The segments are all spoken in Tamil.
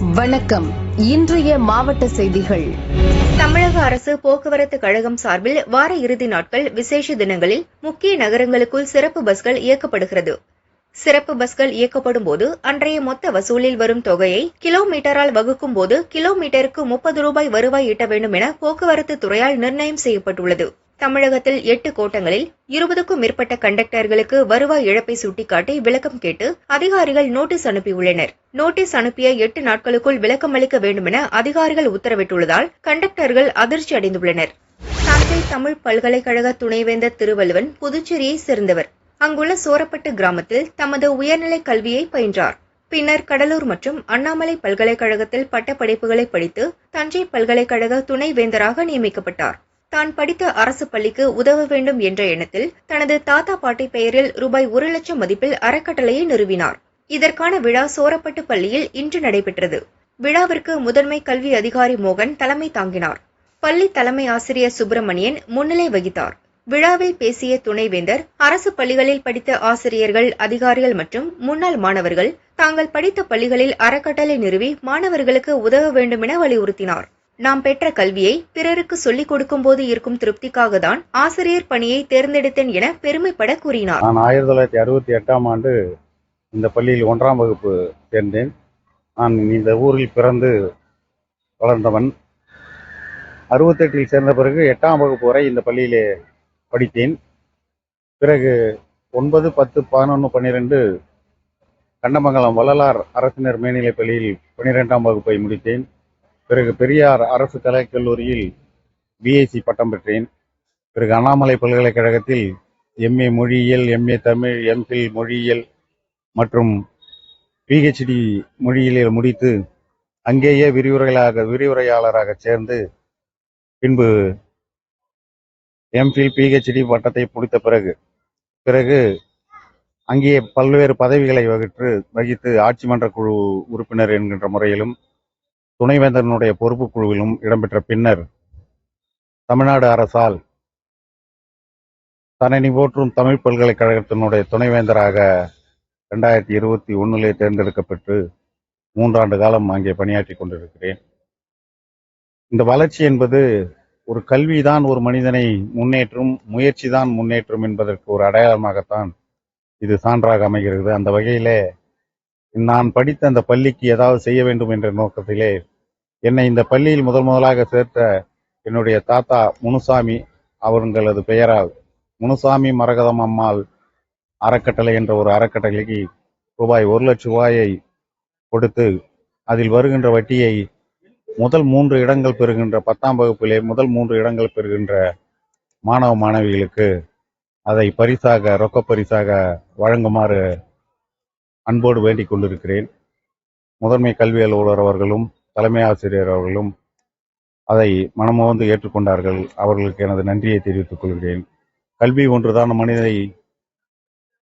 வணக்கம். இன்றைய மாவட்ட செய்திகள். தமிழக அரசு போக்குவரத்து கழகம் சார்பில் வார இறுதி நாட்கள் விசேஷ தினங்களில் முக்கிய நகரங்களுக்குள் சிறப்பு பஸ்கள் இயக்கப்படுகிறது. சிறப்பு பஸ்கள் இயக்கப்படும் போது அன்றைய மொத்த வசூலில் வரும் தொகையை கிலோமீட்டரால் வகுக்கும் போது கிலோமீட்டருக்கு முப்பது ரூபாய் வருவாய் ஈட்ட வேண்டும் என போக்குவரத்து துறையால் நிர்ணயம் செய்யப்பட்டுள்ளது. தமிழகத்தில் எட்டு கோட்டங்களில் இருபதுக்கும் மேற்பட்ட கண்டக்டர்களுக்கு வருவாய் இழப்பை சுட்டிக்காட்டி விளக்கம் கேட்டு அதிகாரிகள் நோட்டீஸ் அனுப்பியுள்ளனர். நோட்டீஸ் அனுப்பிய எட்டு நாட்களுக்குள் விளக்கம் அளிக்க வேண்டுமென அதிகாரிகள் உத்தரவிட்டுள்ளதால் கண்டக்டர்கள் அதிர்ச்சி அடைந்துள்ளனர். தஞ்சை தமிழ் பல்கலைக்கழக துணைவேந்தர் திருவள்ளுவன் புதுச்சேரியை சேர்ந்தவர். அங்குள்ள சோரப்பட்டு கிராமத்தில் தமது உயர்நிலை கல்வியை பயின்றார். பின்னர் கடலூர் மற்றும் அண்ணாமலை பல்கலைக்கழகத்தில் பட்டப்படிப்புகளை படித்து தஞ்சை பல்கலைக்கழக துணைவேந்தராக நியமிக்கப்பட்டார். தான் படித்த அரசு பள்ளிக்கு உதவ வேண்டும் என்ற எண்ணத்தில் தனது தாத்தா பாட்டி பெயரில் ரூபாய் ஒரு லட்சம் மதிப்பில் அறக்கட்டளையை நிறுவினார். இதற்கான விழா சோரப்பட்டு பள்ளியில் இன்று நடைபெற்றது. விழாவிற்கு முதன்மை கல்வி அதிகாரி மோகன் தலைமை தாங்கினார். பள்ளி தலைமை ஆசிரியர் சுப்பிரமணியன் முன்னிலை வகித்தார். விழாவில் பேசிய துணைவேந்தர் அரசு பள்ளிகளில் படித்த ஆசிரியர்கள் அதிகாரிகள் மற்றும் முன்னாள் மாணவர்கள் தாங்கள் படித்த பள்ளிகளில் அறக்கட்டளை நிறுவி மாணவர்களுக்கு உதவ வேண்டும் என வலியுறுத்தினார். நாம் பெற்ற கல்வியை பிறருக்கு சொல்லிக் கொடுக்கும் போது இருக்கும் திருப்திக்காக தான் ஆசிரியர் பணியை தேர்ந்தெடுத்தேன் என பெருமைப்பட கூறினார். நான் ஆயிரத்தி தொள்ளாயிரத்தி அறுபத்தி எட்டாம் ஆண்டு இந்த பள்ளியில் ஒன்றாம் வகுப்பு சேர்ந்தேன். நான் இந்த ஊரில் பிறந்து வளர்ந்தவன். அறுபத்தெட்டில் சேர்ந்த பிறகு எட்டாம் வகுப்பு வரை இந்த பள்ளியிலே படித்தேன். பிறகு ஒன்பது பத்து பதினொன்று பன்னிரெண்டு கண்டமங்கலம் வள்ளலார் அரசினர் மேல்நிலைப் பள்ளியில் பன்னிரெண்டாம் வகுப்பை முடித்தேன். பிறகு பெரியார் அரசு கலைக்கல்லூரியில் பிஎஸ்சி பட்டம் பெற்றேன். பிறகு அண்ணாமலை பல்கலைக்கழகத்தில் எம்ஏ மொழியியல் எம்ஏ தமிழ் எம்ஃபில் மொழியியல் மற்றும் பிஹெச்டி மொழியியல் முடித்து அங்கேயே விரிவுரைகளாக விரிவுரையாளராக சேர்ந்து பின்பு எம்ஃபில் பிஹெச்டி பட்டத்தை முடித்த பிறகு பிறகு அங்கே பல்வேறு பதவிகளை வகிற்று வகித்து ஆட்சி மன்ற குழு உறுப்பினர் என்கின்ற முறையிலும் துணைவேந்தனுடைய பொறுப்பு குழுவிலும் இடம்பெற்ற பின்னர் தமிழ்நாடு அரசால் தன்னை போற்றும் தமிழ் பல்கலைக்கழகத்தினுடைய துணைவேந்தராக ரெண்டாயிரத்தி இருபத்தி ஒன்றிலே தேர்ந்தெடுக்கப்பட்டு மூன்றாண்டு காலம் அங்கே பணியாற்றி கொண்டிருக்கிறேன். இந்த வளர்ச்சி என்பது ஒரு கல்விதான் ஒரு மனிதனை முன்னேற்றும் முயற்சி தான் முன்னேற்றும் என்பதற்கு ஒரு அடையாளமாகத்தான் இது சான்றாக அமைகிறது. அந்த வகையிலே நான் படித்த அந்த பள்ளிக்கு ஏதாவது செய்ய வேண்டும் என்ற நோக்கத்திலே என்னை இந்த பள்ளியில் முதல் முதலாக சேர்த்த என்னுடைய தாத்தா முனுசாமி அவர்களது பெயரால் முனுசாமி மரகதம் அம்மாள் அறக்கட்டளை என்ற ஒரு அறக்கட்டளைக்கு ரூபாய் ஒரு லட்ச ரூபாயை கொடுத்து அதில் வருகின்ற வட்டியை முதல் மூன்று இடங்கள் பெறுகின்ற பத்தாம் வகுப்பிலே முதல் மூன்று இடங்கள் பெறுகின்ற மாணவ மாணவிகளுக்கு அதை பரிசாக ரொக்க பரிசாக வழங்குமாறு அன்போடு வேண்டிக் கொண்டிருக்கிறேன். முதன்மை கல்வி அலுவலர் அவர்களும் தலைமை ஆசிரியர் அவர்களும் அதை மனமுகந்து ஏற்றுக்கொண்டார்கள். அவர்களுக்கு எனது நன்றியை தெரிவித்துக் கொள்கிறேன். கல்வி ஒன்றுதான் மனிதனை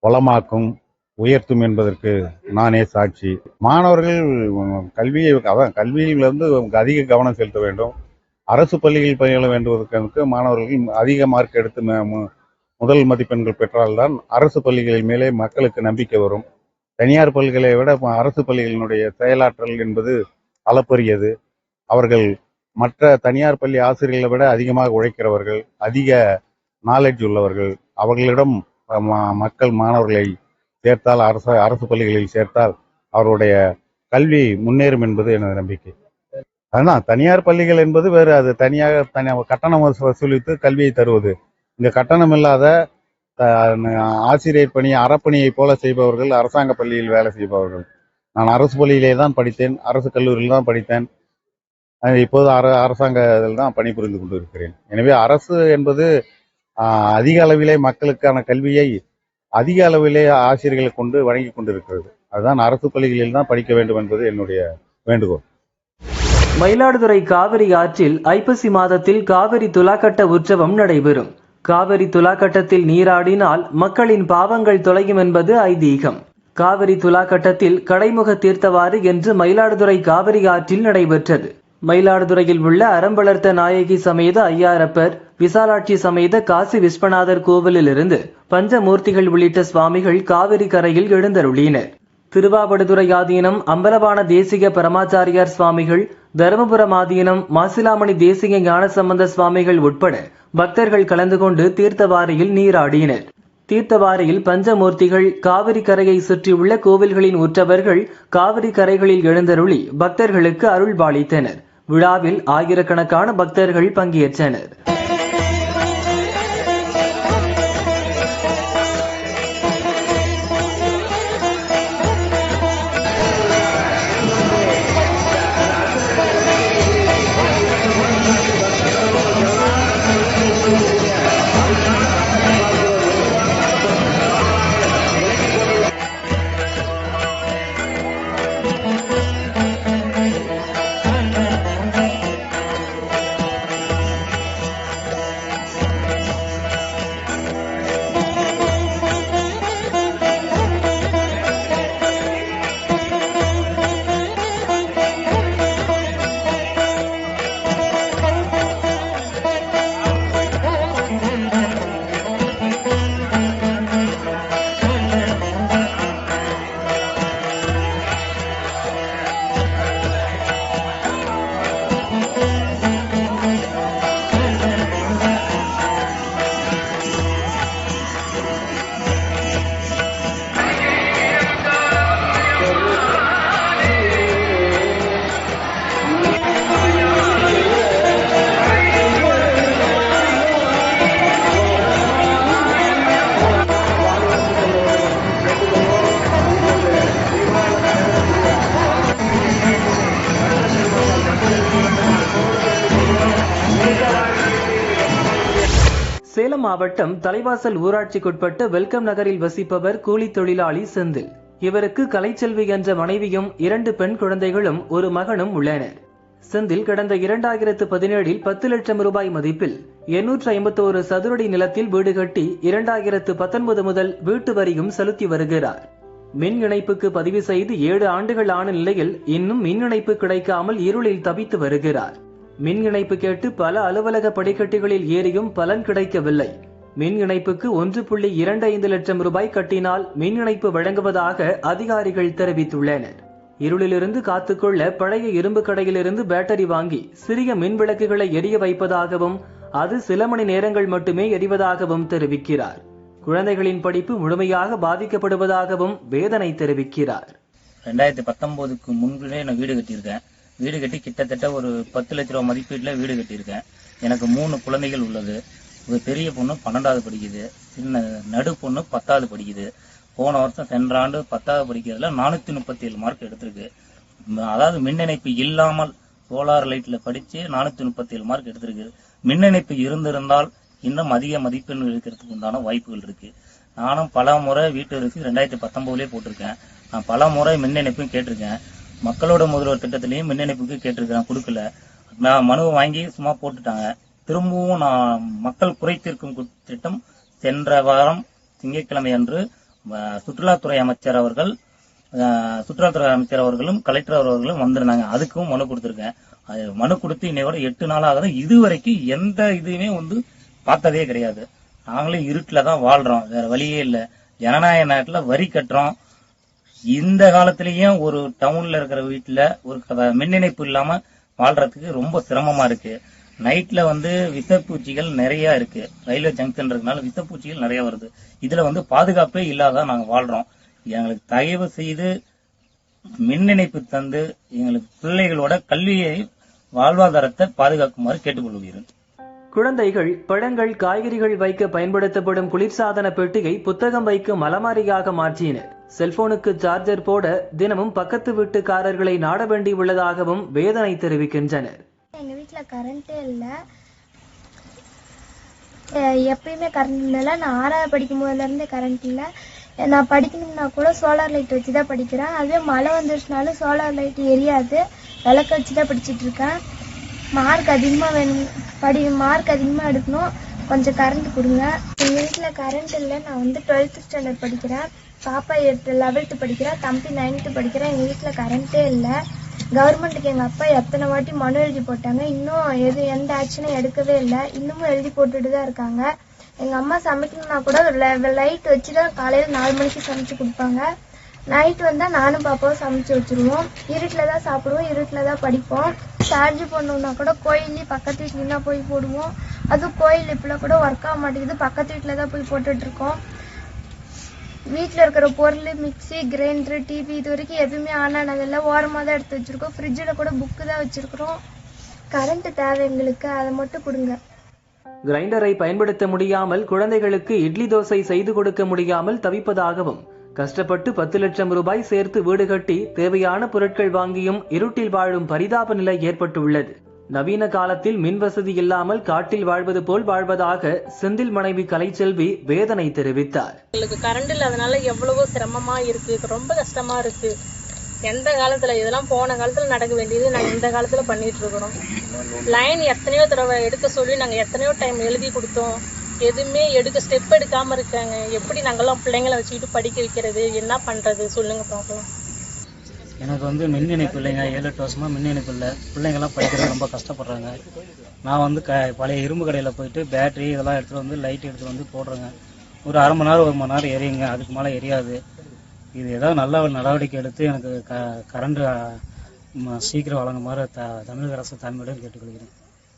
வளமாக்கும் உயர்த்தும் என்பதற்கு நானே சாட்சி. மாணவர்கள் கல்வியை அதான் கல்வியிலிருந்து அதிக கவனம் செலுத்த வேண்டும். அரசு பள்ளியில் பயில வேண்டுவதற்கு மாணவர்கள் அதிக மார்க் எடுத்து மு- முதல் மதிப்பெண்கள் பெற்றால்தான் அரசு பள்ளிகளின் மேலே மக்களுக்கு நம்பிக்கை வரும். தனியார் பள்ளிகளை விட அரசு பள்ளிகளினுடைய செயலாற்றல் என்பது அளப்பரியது. அவர்கள் மற்ற தனியார் பள்ளி ஆசிரியர்களை விட அதிகமாக உழைக்கிறவர்கள் அதிக நாலேஜ் உள்ளவர்கள் அவர்களிடம் மக்கள் மாணவர்களை சேர்த்தால் அரசு அரசு பள்ளிகளில் சேர்த்தால் அவருடைய கல்வி முன்னேறும் என்பது எனது நம்பிக்கை. அதுதான் தனியார் பள்ளிகள் என்பது வேறு. அது தனியாக தனியாக கட்டணம் வசூலித்து கல்வியை தருவது. இந்த கட்டணம் இல்லாத ஆசிரியர் பணி அறப்பணியை போல செய்பவர்கள் அரசாங்க பள்ளியில் வேலை செய்பவர்கள். நான் அரசு பள்ளியிலே தான் படித்தேன் அரசு கல்லூரியில் தான் படித்தேன். இப்போது அர அரசாங்கத்தில் தான் பணிபுரிந்து கொண்டு இருக்கிறேன் எனவே அரசு என்பது ஆஹ், அதிக அளவிலே மக்களுக்கான கல்வியை அதிக அளவிலே ஆசிரியர்களை கொண்டு வழங்கி கொண்டிருக்கிறது. அதுதான் அரசு பள்ளிகளில் தான் படிக்க வேண்டும் என்பது என்னுடைய வேண்டுகோள். மயிலாடுதுறை காவிரி ஆற்றில் ஐப்பசி மாதத்தில் காவிரி துலாக்கட்ட உற்சவம் நடைபெறும். காவிரி துலாக்கட்டத்தில் நீராடினால் மக்களின் பாவங்கள் தொலையும் என்பது ஐதீகம். காவிரி துலாக்கட்டத்தில் கடைமுக தீர்த்தவாறு என்று மயிலாடுதுறை காவிரி ஆற்றில் நடைபெற்றது. மயிலாடுதுறையில் உள்ள அறம்பளர்த்த நாயகி சமேத ஐயாரப்பர் விசாலாட்சி சமேத காசி விஸ்வநாதர் கோவிலிலிருந்து பஞ்சமூர்த்திகள் உள்ளிட்ட சுவாமிகள் காவிரி கரையில் எழுந்தருளினர். திருவாவடுதுறை ஆதீனம் அம்பலவான தேசிக பரமாச்சாரியார் சுவாமிகள் தருமபுரம் ஆதீனம் மாசிலாமணி தேசிக ஞானசம்பந்த சுவாமிகள் உட்பட பக்தர்கள் கலந்து கொண்டு தீர்த்தவாரியில் நீராடினர். தீர்த்தவாரியில் பஞ்சமூர்த்திகள் காவிரி கரையை சுற்றியுள்ள கோவில்களின் உற்றவர்கள் காவிரி கரைகளில் எழுந்தருளி பக்தர்களுக்கு அருள்பாலித்தனர். விழாவில் ஆயிரக்கணக்கான பக்தர்கள் பங்கேற்றனர். மாவட்டம் தலைவாசல் ஊராட்சிக்குட்பட்ட வெல்கம் நகரில் வசிப்பவர் கூலி தொழிலாளி செந்தில். இவருக்கு கலைச்செல்வி என்ற மனைவியும் இரண்டு பெண் குழந்தைகளும் ஒரு மகனும் உள்ளனர். செந்தில் கடந்த இரண்டாயிரத்து பதினேழில் பத்து லட்சம் ரூபாய் மதிப்பில் எண்ணூற்று ஐம்பத்தோரு சதுரடி நிலத்தில் வீடு கட்டி இரண்டாயிரத்து பத்தொன்பது முதல் வீட்டு வரியும் செலுத்தி வருகிறார். மின் இணைப்புக்கு பதிவு செய்து ஏழு ஆண்டுகள் ஆன நிலையில் இன்னும் மின் இணைப்பு கிடைக்காமல் இருளில் தவித்து வருகிறார். மின் இணைப்பு கேட்டு பல அலுவலக படிக்கட்டுகளில் ஏறியும் பலன் கிடைக்கவில்லை. மின் இணைப்புக்கு ஒன்று புள்ளி இரண்டு ஐந்து லட்சம் ரூபாய் கட்டினால் மின் இணைப்பு வழங்குவதாக அதிகாரிகள் தெரிவித்துள்ளனர். இருளிலிருந்து காத்துக்கொள்ள பழைய இரும்பு கடையிலிருந்து பேட்டரி வாங்கி சிறிய மின் விளக்குகளை எரிய வைப்பதாகவும் அது சில மணி நேரங்கள் மட்டுமே எரிவதாகவும் தெரிவிக்கிறார். குழந்தைகளின் படிப்பு முழுமையாக பாதிக்கப்படுவதாகவும் வேதனை தெரிவிக்கிறார். ரெண்டாயிரத்தி பத்தொன்பதுக்கு முன்பே நான் வீடு கட்டியிருக்கேன். வீடு கட்டி கிட்டத்தட்ட ஒரு பத்து லட்ச ரூபா மதிப்பீட்டில் வீடு கட்டியிருக்கேன். எனக்கு மூணு குழந்தைகள் உள்ளது. ஒரு பெரிய பொண்ணு பன்னெண்டாவது படிக்குது. சின்ன நடு பொண்ணு பத்தாவது படிக்குது. போன வருஷம் சென்ற ஆண்டு பத்தாவது படிக்கிறதுல நானூற்றி முப்பத்தி ஏழு மார்க் எடுத்திருக்கு. அதாவது மின் இணைப்பு இல்லாமல் சோலார் லைட்டில் படித்து நானூற்றி முப்பத்தி ஏழு மார்க் எடுத்திருக்கு. மின் இணைப்பு இருந்திருந்தால் இன்னும் அதிக மதிப்பெண் எடுக்கிறதுக்கு உண்டான வாய்ப்புகள் இருக்குது நானும் பல முறை வீட்டு ரெண்டாயிரத்தி பத்தொம்போதுலேயே போட்டிருக்கேன். நான் பல முறை மின் இணைப்பும் கேட்டிருக்கேன். மக்களோட முதல்வர் திட்டத்திலையும் மின் இணைப்புக்கு கேட்டிருக்கேன் கொடுக்கல. நான் மனுவை வாங்கி சும்மா போட்டுட்டாங்க. திரும்பவும் நான் மக்கள் குறைத்திருக்கும் திட்டம் சென்ற வாரம் திங்கட்கிழமை அன்று சுற்றுலாத்துறை அமைச்சர் அவர்கள் சுற்றுலாத்துறை அமைச்சர் அவர்களும் கலெக்டர் அவர்களும் வந்திருந்தாங்க. அதுக்கும் மனு கொடுத்திருக்கேன். அது மனு கொடுத்து இன்னையோட எட்டு நாள் ஆகுது இதுவரைக்கும் எந்த இதுவுமே வந்து பார்த்ததே கிடையாது. நாங்களே இருட்டில் தான் வாழ்றோம். வேற வழியே இல்லை. ஜனநாயக நாட்டில் வரி கட்டுறோம். இந்த காலத்திலயும் ஒரு டவுன்ல இருக்கிற வீட்டுல ஒரு மின் இணைப்பு இல்லாம வாழ்றதுக்கு ரொம்ப சிரமமா இருக்கு. நைட்ல வந்து விசப்பூச்சிகள் நிறைய இருக்கு. ரயில்வே ஜங்ஷன் இருக்கனால விசப்பூச்சிகள் நிறைய வருது. இதுல வந்து பாதுகாப்பே இல்லாத நாங்க வாழ்றோம். எங்களுக்கு தயவு செய்து மின் இணைப்பு தந்து எங்களுக்கு பிள்ளைகளோட கல்வியை வாழ்வாதாரத்தை பாதுகாக்குமாறு கேட்டுக்கொள்கிறேன். குழந்தைகள் பழங்கள் காய்கறிகள் வைக்க பயன்படுத்தப்படும் குளிர்சாதன பெட்டியை புத்தகம் வைக்கும் அலமாரியாக மாற்றினர். செல்போனுக்கு சார்ஜர் போட தினமும் பக்கத்து வீட்டுக்காரர்களை நாட வேண்டி உள்ளதாகவும் வேதனை தெரிவிக்கின்றனர். எங்க வீட்டுல கரண்டே இல்ல. எப்பயுமே கரண்ட் இல்ல. நான் ஆறாவது படிக்கும் போதுல இருந்து கரண்ட் இல்ல. நான் படிக்கணும்னா கூட சோலார் லைட் வச்சு தான் படிக்கிறேன். அதுவே மழை வந்துருச்சுனாலும் சோலார் லைட் எரியாது. விளக்க வச்சு தான் படிச்சுட்டு இருக்கேன். மார்க் அதிகமாக வேணும் படி மார்க் அதிகமாக எடுக்கணும். கொஞ்சம் கரண்ட் கொடுங்க. எங்கள் வீட்டில் கரண்ட் இல்லை. நான் வந்து டுவெல்த் ஸ்டாண்டர்ட் படிக்கிறேன். பாப்பா எட்டு லெவல்த்து படிக்கிறா தம்பி நைன்த்து படிக்கிறேன் எங்கள் வீட்டில் கரண்ட்டே இல்லை. கவர்மெண்ட்டுக்கு எங்கள் அப்பா எத்தனை வாட்டி மனு எழுதி போட்டாங்க. இன்னும் எது எந்த ஆக்ஷனும் எடுக்கவே இல்லை. இன்னமும் எழுதி போட்டுட்டு தான் இருக்காங்க. எங்கள் அம்மா சமைக்கணும்னா கூட லைட் வச்சு தான் காலையில் நாலு மணிக்கு சமைச்சு கொடுப்பாங்க. நைட் வந்தால் நானும் பாப்பாவும் சமைச்சு வச்சுருவோம். இருட்டில் தான் சாப்பிடுவோம் இருட்டில் தான் படிப்போம். சார்ஜ் பண்ணணும்னா கூட கோயிலே பக்கத்து வீட்லாம் தான் போய் போடுவோம். அதுவும் கோயில் இப்பெல்லாம் கூட ஒர்க் ஆக மாட்டேங்குது. பக்கத்து வீட்டில் தான் போய் போட்டுட்ருக்கோம் வீட்டில் இருக்கிற பொருள் மிக்ஸி கிரைண்டர் டிவி இது வரைக்கும் எதுவுமே ஆன் ஆனதில்லை ஓரமாக தான் எடுத்து வச்சுருக்கோம். ஃப்ரிட்ஜில் கூட புக்கு தான் வச்சுருக்குறோம். கரண்ட்டு தேவை எங்களுக்கு. அதை மட்டும் கொடுங்க. கிரைண்டரை பயன்படுத்த முடியாமல் குழந்தைகளுக்கு இட்லி தோசை செய்து கொடுக்க முடியாமல் தவிப்பதாகவும் கஷ்டப்பட்டு பத்து லட்சம் ரூபாய் சேர்த்து வீடு கட்டி தேவையான பொருட்கள் வாங்கியும் இருட்டில் வாழும் பரிதாப நிலை ஏற்பட்டுள்ளது. நவீன காலத்தில் மின் வசதி இல்லாமல் காட்டில் வாழ்வது போல் வாழ்வதாக செந்தில் மனைவி கலைச்செல்வி வேதனை தெரிவித்தார். எங்களுக்கு கரண்ட் இல்லாதனால எவ்வளவோ சிரமமா இருக்கு ரொம்ப கஷ்டமா இருக்கு. எந்த காலத்துல இதெல்லாம் போன காலத்துல நடக்க வேண்டியது நாங்க இந்த காலத்துல பண்ணிட்டு இருக்கிறோம் லைன் எத்தனையோ தடவை எடுக்க சொல்லி நாங்க எத்தனையோ டைம் எழுதி கொடுத்தோம். எதுவுமே எடுக்க ஸ்டெப் எடுக்காம இருக்காங்க. எப்படி நாங்கெல்லாம் பிள்ளைங்களை வச்சுக்கிட்டு படிக்க வைக்கிறது என்ன பண்றது? சொல்லுங்க பார்க்கலாம் எனக்கு வந்து மின் இணைப்பு இல்லைங்க ஏழு எட்டு வருஷமாக மின் இணைப்பு இல்லை பிள்ளைங்கள்லாம் படிக்கிறது ரொம்ப கஷ்டப்படுறாங்க. நான் வந்து க பழைய இரும்பு கடையில் போயிட்டு பேட்டரி இதெல்லாம் எடுத்துகிட்டு வந்து லைட் எடுத்துகிட்டு வந்து போடுறேங்க. ஒரு அரை மணி நேரம் ஒரு மணி நேரம் எரியுங்க. அதுக்கு மேலே எரியாது. இது ஏதாவது நல்ல ஒரு நடவடிக்கை எடுத்து எனக்கு க கரண்ட் சீக்கிரம் வழங்குமாறு த தமிழக அரசு தலைமையுடன் கேட்டுக்கொள்கிறேன்.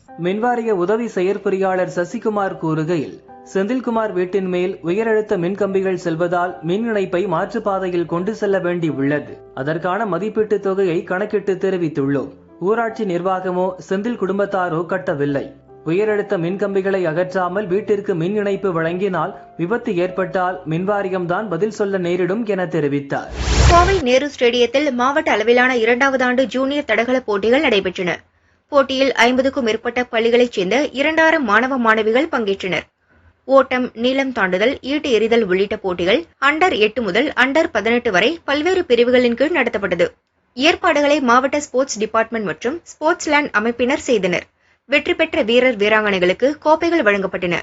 மின்வாரிய உதவி செயற்பொறியாளர் சசிகுமார் கூறுகையில் செந்தில்குமார் வீட்டின் மேல் உயரழுத்த மின்கம்பிகள் செல்வதால் மின் இணைப்பை மாற்றுப்பாதையில் கொண்டு செல்ல வேண்டி உள்ளது அதற்கான மதிப்பீட்டு தொகையை கணக்கிட்டு தெரிவித்துள்ளோம். ஊராட்சி நிர்வாகமோ செந்தில் குடும்பத்தாரோ கட்டவில்லை. உயரழுத்த மின்கம்பிகளை அகற்றாமல் வீட்டிற்கு மின் இணைப்பு வழங்கினால் விபத்து ஏற்பட்டால் மின்வாரியம்தான் பதில் சொல்ல நேரிடும் என தெரிவித்தார். கோவை நேரு ஸ்டேடியத்தில் மாவட்ட அளவிலான இரண்டாவது ஆண்டு ஜூனியர் தடகள போட்டிகள் நடைபெற்றன. போட்டியில் ஐம்பதுக்கும் மேற்பட்ட பள்ளிகளைச் சேர்ந்த இரண்டாயிரம் மாணவ மாணவிகள் பங்கேற்றனர். ஓட்டம் நீளம் தாண்டுதல் ஈட்டு எறிதல் உள்ளிட்ட போட்டிகள் அண்டர் எட்டு முதல் அண்டர் பதினெட்டு வரை பல்வேறு பிரிவுகளின் கீழ் நடத்தப்பட்டது. ஏற்பாடுகளை மாவட்ட ஸ்போர்ட்ஸ் டிபார்ட்மெண்ட் மற்றும் ஸ்போர்ட்ஸ் லேண்ட் அமைப்பினர் செய்தனர். வெற்றி பெற்ற வீரர் வீராங்கனைகளுக்கு கோப்பைகள் வழங்கப்பட்டன.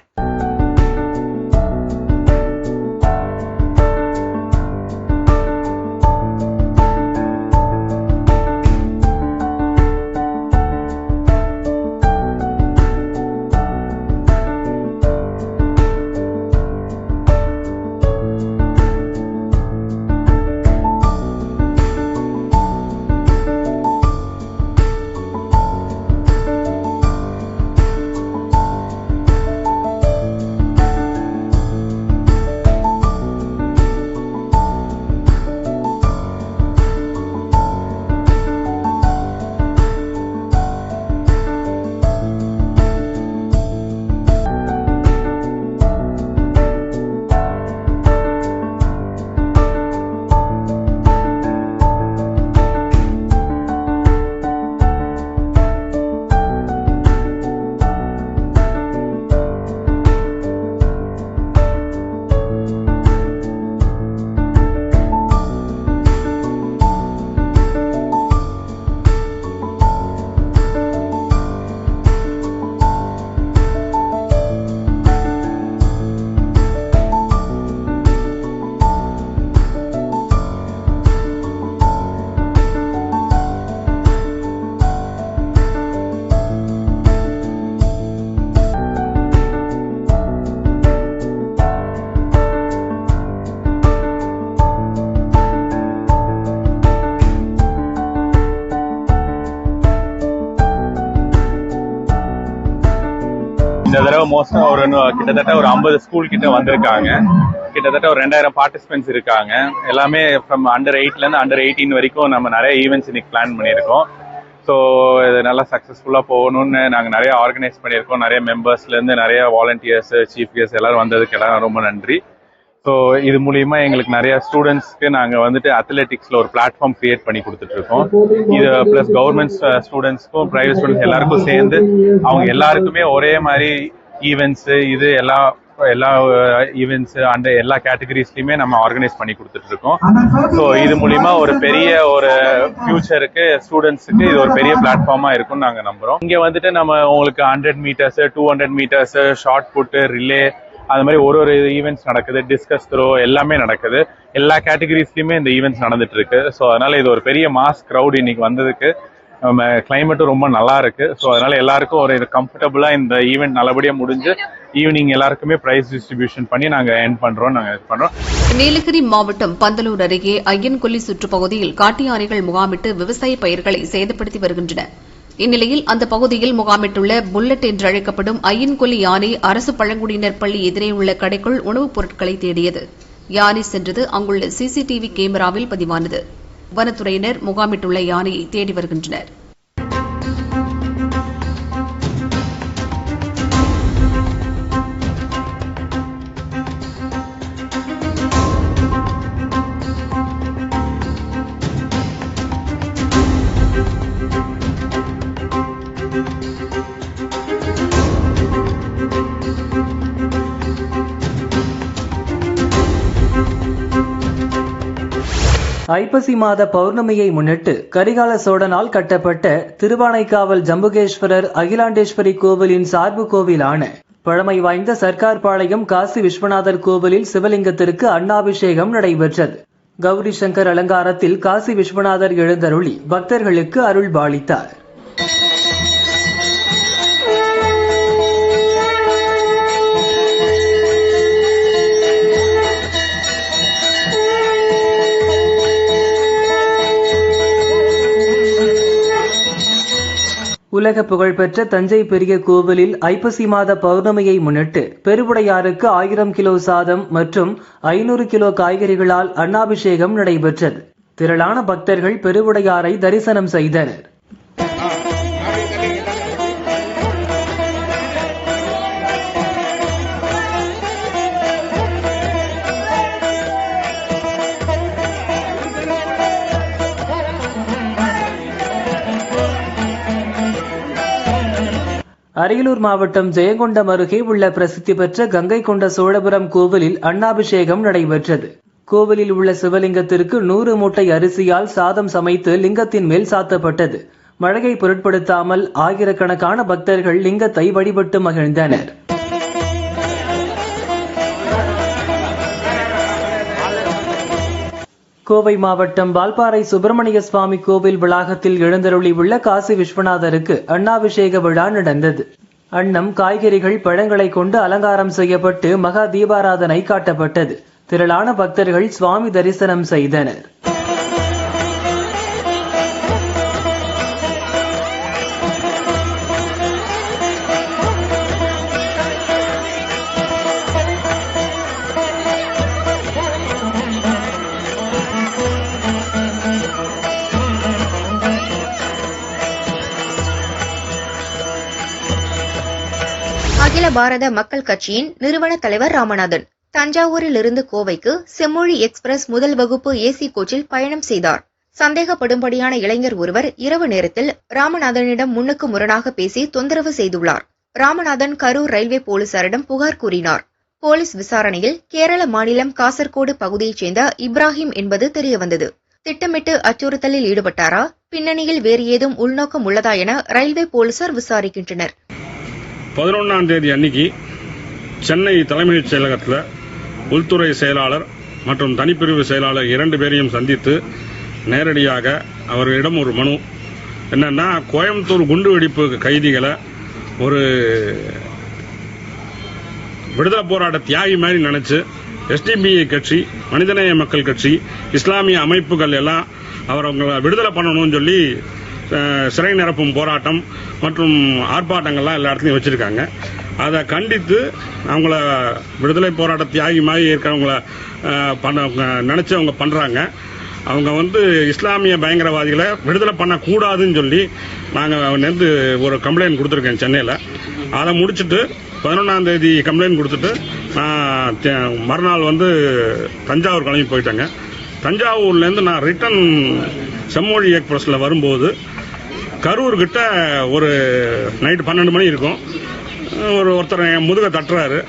இந்த தடவை மோஸ்டா ஒரு கிட்டத்தட்ட ஒரு ஐம்பது ஸ்கூல் கிட்ட வந்திருக்காங்க. கிட்டத்தட்ட ஒரு ரெண்டாயிரம் பார்ட்டிசிபென்ட்ஸ் இருக்காங்க. எல்லாமே ஃப்ரம் அண்டர் எயிட்ல இருந்து அண்டர் எயிட்டீன் வரைக்கும் நம்ம நிறைய ஈவெண்ட்ஸ் இன்னைக்கு பிளான் பண்ணியிருக்கோம். ஸோ இது நல்லா சக்ஸஸ்ஃபுல்லாக போகணும்னு நாங்கள் நிறைய ஆர்கனைஸ் பண்ணியிருக்கோம். நிறைய மெம்பர்ஸ்லேருந்து நிறைய வாலண்டியர்ஸ் சீஃப் கெஸ்ட் எல்லாரும் வந்ததுக்கு எல்லாம் ரொம்ப நன்றி. ஸோ இது மூலியமா எங்களுக்கு நிறைய ஸ்டூடெண்ட்ஸ்க்கு நாங்கள் வந்துட்டு அத்லெட்டிக்ஸில் ஒரு பிளாட்ஃபார்ம் கிரியேட் பண்ணி கொடுத்துட்டு இருக்கோம். இது ப்ளஸ் கவர்மெண்ட் ஸ்டூடெண்ட்ஸ்க்கும் ப்ரைவேட் ஸ்டூடெண்ட்ஸ் எல்லாருக்கும் சேர்ந்து அவங்க எல்லாருக்குமே ஒரே மாதிரி ஈவெண்ட்ஸ் இது எல்லா எல்லா uh, ஈவெண்ட்ஸ் அண்ட் எல்லா கேட்டகரிஸ்லையுமே நம்ம ஆர்கனைஸ் பண்ணி கொடுத்துட்டு இருக்கோம். ஸோ இது மூலியமா ஒரு பெரிய ஒரு ஃபியூச்சருக்கு ஸ்டூடெண்ட்ஸுக்கு இது ஒரு பெரிய பிளாட்ஃபார்மா இருக்கும்னு நாங்க நம்புறோம். இங்க வந்துட்டு நம்ம உங்களுக்கு hundred metres two hundred metres shot put relay அது மாதிரி ஒரு ஒரு ஈவெண்ட்ஸ் நடக்குது டிஸ்கஸ் த்ரோ எல்லாமே நடக்குது. எல்லா கேட்டகரிஸ்லையுமே இந்த ஈவெண்ட்ஸ் நடந்துட்டு இருக்கு ஸோ அதனால இது ஒரு பெரிய மாஸ் க்ரௌட் இன்னைக்கு வந்ததுக்கு. நம்ம கிளைமேட்டும் ரொம்ப நல்லா இருக்கு. ஸோ அதனால எல்லாருக்கும் ஒரு கம்ஃபர்டபுளா இந்த ஈவெண்ட் நல்லபடியாக முடிஞ்சு ஈவினிங் எல்லாருக்குமே பிரைஸ் டிஸ்ட்ரிபியூஷன் பண்ணி நாங்க என் பண்றோம் நாங்க இது பண்றோம். நீலகிரி மாவட்டம் பந்தலூர் அருகே ஐயன்கொல்லி சுற்றுப்பகுதியில் காட்டு யானைகள் முகாமிட்டு விவசாய பயிர்களை சேதப்படுத்தி வருகின்றன. இந்நிலையில் அந்த பகுதியில் முகாமிட்டுள்ள புல்லட் என்று அழைக்கப்படும் ஐயன்கொல்லி யானை அரசு பழங்குடியினர் பள்ளி எதிரே உள்ள கடைக்குள் உணவுப் பொருட்களை தேடியது. யானை சென்றது அங்குள்ள சிசிடிவி கேமராவில் பதிவானது. வனத்துறையினர் முகாமிட்டுள்ள யானையை தேடி வருகின்றனர். ஐப்பசி மாத பௌர்ணமியை முன்னிட்டு கரிகால சோழனால் கட்டப்பட்ட திருவானைக்காவல் ஜம்புகேஸ்வரர் அகிலாண்டேஸ்வரி கோவிலின் சார்பு கோவிலான பழமை வாய்ந்த சர்க்கார் பாளையம் காசி விஸ்வநாதர் கோவிலில் சிவலிங்கத்திற்கு அன்னாபிஷேகம் நடைபெற்றது. கௌரி சங்கர் அலங்காரத்தில் காசி விஸ்வநாதர் எழுந்தருளி பக்தர்களுக்கு அருள் பாலித்தார் உலக புகழ்பெற்ற தஞ்சை பெரிய கோவிலில் ஐப்பசி மாத பௌர்ணமியை முன்னிட்டு பெருவுடையாருக்கு ஆயிரம் கிலோ சாதம் மற்றும் ஐநூறு கிலோ காய்கறிகளால் அன்னாபிஷேகம் நடைபெற்றது திரளான பக்தர்கள் பெருவுடையாரை தரிசனம் செய்தனர் அரியலூர் மாவட்டம் ஜெயங்கொண்டம் அருகே உள்ள பிரசித்தி பெற்ற கங்கை கொண்ட சோழபுரம் கோவிலில் அன்னாபிஷேகம் நடைபெற்றது. கோவிலில் உள்ள சிவலிங்கத்திற்கு நூறு மூட்டை அரிசியால் சாதம் சமைத்து லிங்கத்தின் மேல் சாத்தப்பட்டது. மழையை பொருட்படுத்தாமல் ஆயிரக்கணக்கான பக்தர்கள் லிங்கத்தை வழிபட்டு மகிழ்ந்தனர். கோவை மாவட்டம் வால்பாறை சுப்பிரமணிய சுவாமி கோவில் வளாகத்தில் எழுந்தருளி உள்ள காசி விஸ்வநாதருக்கு அண்ணாபிஷேக விழா நடந்தது. அன்னம் காய்கறிகள் பழங்களை கொண்டு அலங்காரம் செய்யப்பட்டு மகா தீபாராதனை காட்டப்பட்டது. திரளான பக்தர்கள் சுவாமி தரிசனம் செய்தனர். அகில பாரத மக்கள் கட்சியின் நிறுவன தலைவர் ராமநாதன் தஞ்சாவூரிலிருந்து கோவைக்கு செம்மொழி எக்ஸ்பிரஸ் முதல் வகுப்பு ஏசி கோச்சில் பயணம் செய்தார். சந்தேகப்படும்படியான இளைஞர் ஒருவர் இரவு நேரத்தில் ராமநாதனிடம் முன்னுக்கு முரணாக பேசி தொந்தரவு செய்துள்ளார். ராமநாதன் கரூர் ரயில்வே போலீசாரிடம் புகார் கூறினார். போலீஸ் விசாரணையில் கேரள மாநிலம் காசர்கோடு பகுதியைச் சேர்ந்த இப்ராஹிம் என்பது தெரியவந்தது. திட்டமிட்டு அச்சுறுத்தலில் ஈடுபட்டாரா? பின்னணியில் வேறு ஏதும் உள்நோக்கம் உள்ளதா என ரயில்வே போலீசார் விசாரிக்கின்றனர். பதினொன்றாம் தேதி அன்னைக்கு சென்னை தலைமைச் செயலகத்தில் உள்துறை செயலாளர் மற்றும் தனிப்பிரிவு செயலாளர் இரண்டு பேரையும் சந்தித்து நேரடியாக அவர்களிடம் ஒரு மனு. என்னென்னா கோயம்புத்தூர் குண்டுவெடிப்பு கைதிகளை ஒரு விடுதலை போராட்ட தியாகி மாதிரி நினச்சி எஸ்டிபிஐ கட்சி மனிதநேய மக்கள் கட்சி இஸ்லாமிய அமைப்புகள் எல்லாம் அவர் அவங்களை விடுதலை பண்ணணும்னு சொல்லி சிறை நிரப்பும் போராட்டம் மற்றும் ஆர்ப்பாட்டங்கள்லாம் எல்லா இடத்துலையும் வச்சுருக்காங்க. அதை கண்டித்து அவங்கள விடுதலை போராட்ட தியாகி மாதிரி இருக்கிறவங்கள பண்ண நினச்சி அவங்க பண்ணுறாங்க அவங்க வந்து இஸ்லாமிய பயங்கரவாதிகளை விடுதலை பண்ணக்கூடாதுன்னு சொல்லி நாங்கள் நேர்ந்து ஒரு கம்ப்ளைண்ட் கொடுத்துருக்கேன் சென்னையில். அதை முடிச்சுட்டு பதினொன்றாம் தேதி கம்ப்ளைண்ட் கொடுத்துட்டு நான் தே- மறுநாள் வந்து தஞ்சாவூர் கிளம்பி போயிட்டேங்க. தஞ்சாவூர்லேருந்து நான் ரிட்டன் செம்மொழி எக்ஸ்பிரஸில் வரும்போது கரூர் கிட்ட ஒரு நைட்டு பன்னெண்டு மணி இருக்கும். ஒரு ஒருத்தர் என் முதுக தட்டுறாரு.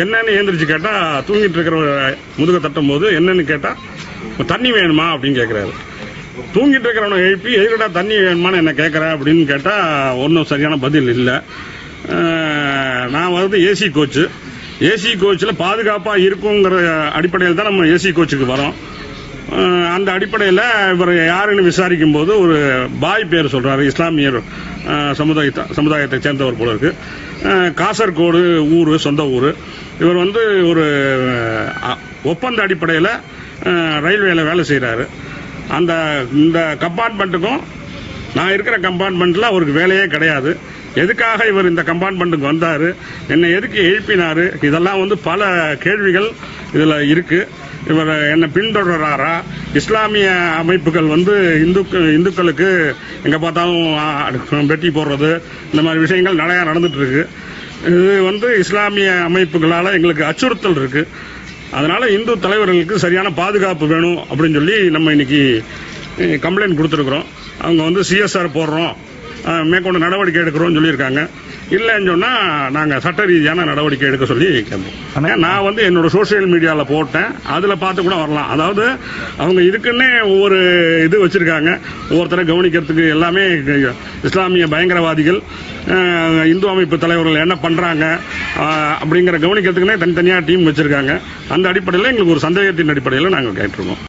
என்னன்னு ஏந்திரிச்சு கேட்டால் தூங்கிட்டு இருக்கிற முதுக தட்டும் போது என்னன்னு கேட்டால் தண்ணி வேணுமா? அப்படின்னு கேட்குறாரு தூங்கிட்டு இருக்கிறவனை எழுப்பி எதுக்கடா தண்ணி வேணுமான்னு என்ன கேட்குற அப்படின்னு கேட்டால் ஒன்றும் சரியான பதில் இல்லை. நான் வந்து ஏசி கோச்சு ஏசி கோச்சில் பாதுகாப்பாக இருக்குங்கிற அடிப்படையில் தான் நம்ம ஏசி கோச்சுக்கு வரோம். அந்த அடிப்படையில் இவர் யாருன்னு விசாரிக்கும் போது ஒரு பாய் பேர் சொல்கிறாரு இஸ்லாமியர் சமுதாய சமுதாயத்தை சமுதாயத்தை சேர்ந்தவர் போல இருக்கு. காசர்கோடு ஊர் சொந்த ஊர். இவர் வந்து ஒரு ஒப்பந்த அடிப்படையில் ரயில்வேல வேலை செய்கிறாரு அந்த இந்த கம்பார்ட்மெண்ட்டுக்கும் நான் இருக்கிற கம்பார்ட்மெண்ட்டில் அவருக்கு வேலையே கிடையாது. எதுக்காக இவர் இந்த கம்பார்ட்மெண்ட்டுக்கு வந்தார்? என்னை எதுக்கு எழுப்பினார்? இதெல்லாம் வந்து பல கேள்விகள் இதில் இருக்குது இவர் என்னை பின்தொடர்றாரா? இஸ்லாமிய அமைப்புகள் வந்து இந்துக்கு இந்துக்களுக்கு எங்கே பார்த்தாலும் வெட்டி போடுறது இந்த மாதிரி விஷயங்கள் நிறையா நடந்துட்டு இருக்கு இது வந்து இஸ்லாமிய அமைப்புகளால் எங்களுக்கு அச்சுறுத்தல் இருக்கு. அதனால இந்து தலைவர்களுக்கு சரியான பாதுகாப்பு வேணும் அப்படின்னு சொல்லி நம்ம இன்னைக்கு கம்ப்ளைண்ட் கொடுத்துருக்குறோம். அவங்க வந்து சிஎஸ்ஆர் போடுறோம். மேற்கொண்டு நடவடிக்கை எடுக்கிறோம்னு சொல்லியிருக்காங்க. இல்லைன்னு சொன்னால் நாங்கள் சட்ட ரீதியான நடவடிக்கை எடுக்க சொல்லி கேட்போம். நான் வந்து என்னோட சோஷியல் மீடியாவில் போட்டேன். அதில் பார்த்து கூட வரலாம். அதாவது அவங்க இதுக்குன்னே ஒவ்வொரு இது வச்சுருக்காங்க. ஒவ்வொருத்தரை கவனிக்கிறதுக்கு எல்லாமே இஸ்லாமிய பயங்கரவாதிகள் இந்து அமைப்பு தலைவர்கள் என்ன பண்ணுறாங்க அப்படிங்கிற கவனிக்கிறதுக்குன்னே தனித்தனியாக டீம் வச்சுருக்காங்க. அந்த அடிப்படையில் எங்களுக்கு ஒரு சந்தேகத்தின் அடிப்படையில் நாங்கள் கேட்டிருக்கோம்.